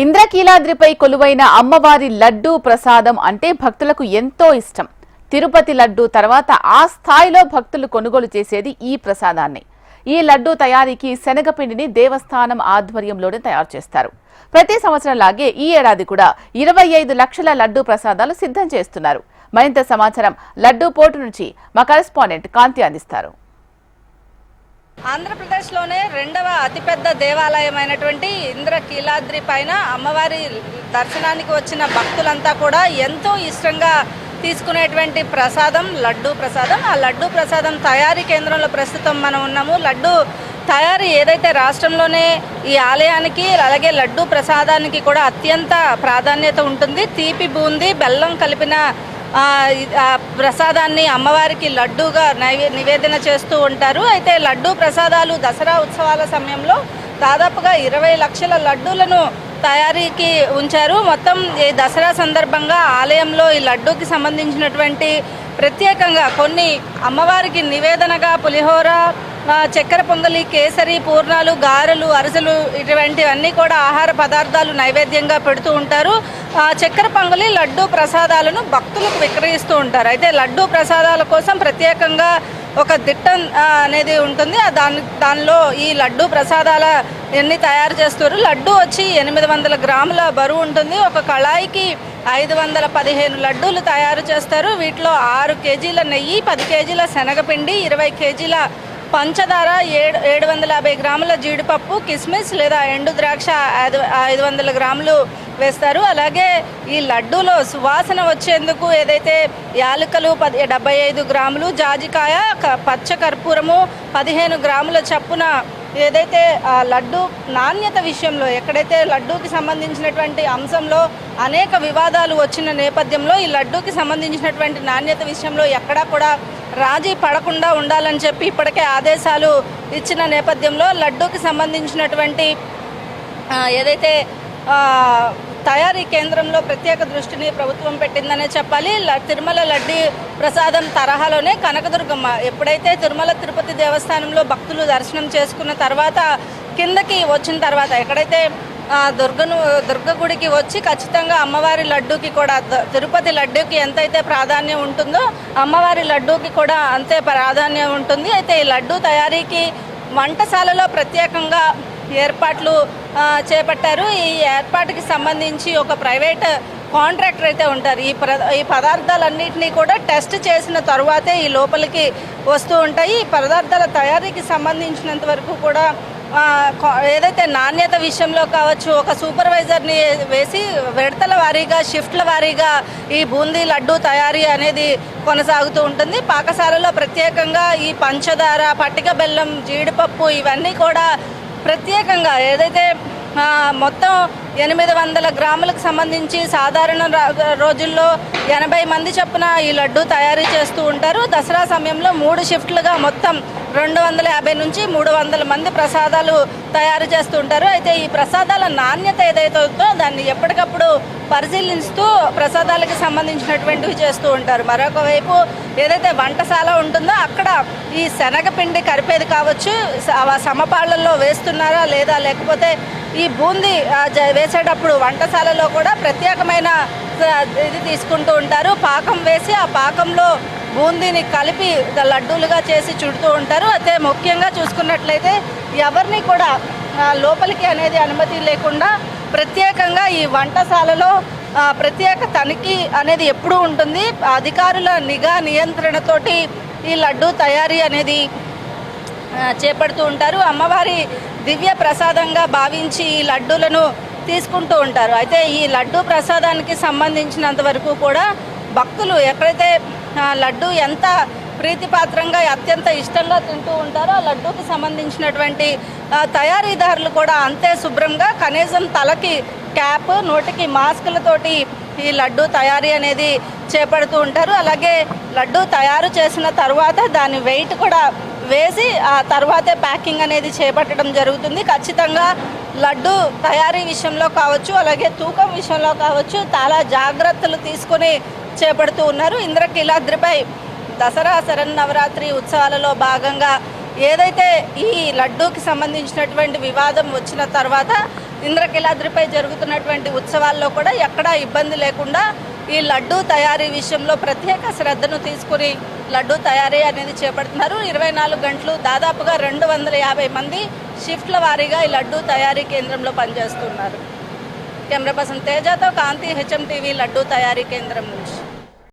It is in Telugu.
ఇంద్రకీలాద్రిపై కొలువైన అమ్మవారి లడ్డూ ప్రసాదం అంటే భక్తులకు ఎంతో ఇష్టం. తిరుపతి లడ్డూ తర్వాత ఆ స్థాయిలో భక్తులు కొనుగోలు చేసేది ఈ ప్రసాదాన్ని. ఈ లడ్డూ తయారీకి శనగపిండిని దేవస్థానం ఆధ్వర్యంలోనే తయారు చేస్తారు. ప్రతి సంవత్సరం లాగే ఈ ఏడాది కూడా ఇరవై ఐదు లక్షల లడ్డూ ప్రసాదాలు సిద్ధం చేస్తున్నారు. మరింత సమాచారం లడ్డూ పోర్టు నుంచి మా కరెస్పాండెంట్ కాంతి అందిస్తారు. ఆంధ్రప్రదేశ్లోనే రెండవ అతిపెద్ద దేవాలయమైనటువంటి ఇంద్రకీలాద్రి పైన అమ్మవారి దర్శనానికి వచ్చిన భక్తులంతా కూడా ఎంతో ఇష్టంగా తీసుకునేటువంటి ప్రసాదం లడ్డూ ప్రసాదం. ఆ లడ్డూ ప్రసాదం తయారీ కేంద్రంలో ప్రస్తుతం మనం ఉన్నాము. లడ్డూ తయారీ ఏదైతే రాష్ట్రంలోనే ఈ ఆలయానికి అలాగే లడ్డూ ప్రసాదానికి కూడా అత్యంత ప్రాధాన్యత ఉంటుంది. తీపి బూంది బెల్లం కలిపిన ప్రసాదాన్ని అమ్మవారికి లడ్డూగా నైవే నివేదన చేస్తూ ఉంటారు. అయితే లడ్డూ ప్రసాదాలు దసరా ఉత్సవాల సమయంలో దాదాపుగా ఇరవై లక్షల లడ్డూలను తయారీకి ఉంచారు. మొత్తం ఈ దసరా సందర్భంగా ఆలయంలో ఈ లడ్డూకి సంబంధించినటువంటి ప్రత్యేకంగా కొన్ని అమ్మవారికి నివేదనగా పులిహోర చక్కెర పొంగలి కేసరి పూర్ణాలు గారెలు అరిసెలు ఇటువంటివన్నీ కూడా ఆహార పదార్థాలు నైవేద్యంగా పెడుతూ ఉంటారు. చక్కెర పొంగలి లడ్డు ప్రసాదాలను భక్తులకు విక్రయిస్తూ ఉంటారు. అయితే లడ్డు ప్రసాదాల కోసం ప్రత్యేకంగా ఒక దిట్టం అనేది ఉంటుంది. దాని దానిలో ఈ లడ్డు ప్రసాదాల ఎన్ని తయారు చేస్తారు? లడ్డు వచ్చి ఎనిమిది వందల గ్రాముల బరువు ఉంటుంది. ఒక కళాయికి ఐదు వందల పదిహేను లడ్డూలు తయారు చేస్తారు. వీటిలో ఆరు కేజీల నెయ్యి పది కేజీల శనగపిండి ఇరవై కేజీల పంచదార ఏడు ఏడు వందల యాభై గ్రాముల జీడిపప్పు కిస్మిస్ లేదా ఎండు ద్రాక్ష ఐదు ఐదు వందల గ్రాములు వేస్తారు. అలాగే ఈ లడ్డూలో సువాసన వచ్చేందుకు ఏదైతే యాలకలు పది డెబ్బై ఐదు గ్రాములు జాజికాయ క- పచ్చ కర్పూరము పదిహేను గ్రాముల చప్పున ఏదైతే లడ్డూ లడ్డు నాణ్యత విషయంలో ఎక్కడైతే లడ్డూకి సంబంధించినటువంటి అంశంలో అనేక వివాదాలు వచ్చిన నేపథ్యంలో ఈ లడ్డూకి సంబంధించినటువంటి నాణ్యత విషయంలో ఎక్కడా కూడా రాజీ పడకుండా ఉండాలని చెప్పి ఇప్పటికే ఆదేశాలు ఇచ్చిన నేపథ్యంలో లడ్డూకి సంబంధించినటువంటి ఏదైతే తయారీ కేంద్రంలో ప్రత్యేక దృష్టిని ప్రభుత్వం పెట్టిందనే చెప్పాలి. ల- తిరుమల లడ్డీ ప్రసాదం తరహాలోనే కనకదుర్గమ్మ. ఎప్పుడైతే తిరుమల తిరుపతి దేవస్థానంలో భక్తులు దర్శనం చేసుకున్న తర్వాత కిందకి వచ్చిన తర్వాత ఎక్కడైతే దుర్గను దుర్గ గుడికి వచ్చి ఖచ్చితంగా అమ్మవారి లడ్డూకి కూడా తిరుపతి లడ్డూకి ఎంతైతే ప్రాధాన్యం ఉంటుందో అమ్మవారి లడ్డూకి కూడా అంతే ప్రాధాన్యం ఉంటుంది. అయితే ఈ లడ్డూ తయారీకి వంటశాలలో ప్రత్యేకంగా ఏర్పాట్లు చేపట్టారు. ఈ ఏర్పాటుకి సంబంధించి ఒక ప్రైవేట్ కాంట్రాక్టర్ అయితే ఉంటారు. ఈ ప్ర ఈ పదార్థాలన్నింటినీ కూడా టెస్ట్ చేసిన తర్వాతే ఈ లోపలికి వస్తూ ఉంటాయి. ఈ పదార్థాల తయారీకి సంబంధించినంత వరకు కూడా ఏదైతే నాణ్యత విషయంలో కావచ్చు ఒక సూపర్వైజర్ని వేసి విడతల వారీగా షిఫ్ట్ల వారీగా ఈ బూందీ లడ్డు తయారీ అనేది కొనసాగుతూ ఉంటుంది. పాకశాలలో ప్రత్యేకంగా ఈ పంచదార పట్టిక బెల్లం జీడిపప్పు ఇవన్నీ కూడా ప్రత్యేకంగా ఏదైతే మొత్తం ఎనిమిది వందల గ్రాములకు సంబంధించి సాధారణ రోజుల్లో ఎనభై మంది చొప్పున ఈ లడ్డు తయారీ చేస్తూ ఉంటారు. దసరా సమయంలో మూడు షిఫ్ట్లుగా మొత్తం రెండు వందల యాభై నుంచి మూడు వందల మంది ప్రసాదాలు తయారు చేస్తూ ఉంటారు. అయితే ఈ ప్రసాదాల నాణ్యత ఏదైతే ఉందో దాన్ని ఎప్పటికప్పుడు పరిశీలిస్తూ ప్రసాదాలకు సంబంధించినటువంటివి చేస్తూ ఉంటారు. మరొక వైపు ఏదైతే వంటశాల ఉంటుందో అక్కడ ఈ శనగపిండి కరిపేది కావచ్చు సమపాళ్ళల్లో వేస్తున్నారా లేదా లేకపోతే ఈ బూందీ వేసేటప్పుడు వంటశాలలో కూడా ప్రత్యేకమైన ఇది తీసుకుంటూ ఉంటారు. పాకం వేసి ఆ పాకంలో బూందీని కలిపి లడ్డూలుగా చేసి చుడుతూ ఉంటారు. అయితే ముఖ్యంగా చూసుకున్నట్లయితే ఎవరిని కూడా లోపలికి అనేది అనుమతి లేకుండా ప్రత్యేకంగా ఈ వంటశాలలో ప్రత్యేక తనిఖీ అనేది ఎప్పుడూ ఉంటుంది. అధికారుల నిఘా నియంత్రణతోటి ఈ లడ్డు తయారీ అనేది చేపడుతూ ఉంటారు. అమ్మవారి దివ్య ప్రసాదంగా భావించి ఈ లడ్డూలను తీసుకుంటూ ఉంటారు. అయితే ఈ లడ్డూ ప్రసాదానికి సంబంధించినంత వరకు కూడా భక్తులు ఎక్కడైతే లడ్డు ఎంత ప్రీతిపాత్రంగా అత్యంత ఇష్టంగా తింటూ ఉంటారో ఆ లడ్డూకి సంబంధించినటువంటి తయారీదారులు కూడా అంతే శుభ్రంగా కనీసం తలకి క్యాప్ నోటికి మాస్కులతోటి ఈ లడ్డు తయారీ అనేది చేపడుతూ ఉంటారు. అలాగే లడ్డు తయారు చేసిన తర్వాత దాని వెయిట్ కూడా వేసి ఆ తర్వాతే ప్యాకింగ్ అనేది చేపట్టడం జరుగుతుంది. ఖచ్చితంగా లడ్డు తయారీ విషయంలో కావచ్చు అలాగే తూకం విషయంలో కావచ్చు చాలా జాగ్రత్తలు తీసుకొని చేపడుతూ ఉన్నారు. ఇంద్రకీలాద్రిపై దసరా శరన్నవరాత్రి ఉత్సవాలలో భాగంగా ఏదైతే ఈ లడ్డూకి సంబంధించినటువంటి వివాదం వచ్చిన తర్వాత ఇంద్రకీలాద్రిపై జరుగుతున్నటువంటి ఉత్సవాల్లో కూడా ఎక్కడా ఇబ్బంది లేకుండా ఈ లడ్డూ తయారీ విషయంలో ప్రత్యేక శ్రద్ధను తీసుకుని లడ్డూ తయారీ అనేది చేపడుతున్నారు. ఇరవై నాలుగు గంటలు దాదాపుగా రెండు వందల యాభై మంది షిఫ్ట్ల వారీగా ఈ లడ్డూ తయారీ కేంద్రంలో పనిచేస్తున్నారు. కెమెరా పర్సన్ తేజతో కాంతి హెచ్ఎం టీవీ లడ్డూ తయారీ కేంద్రం నుంచి.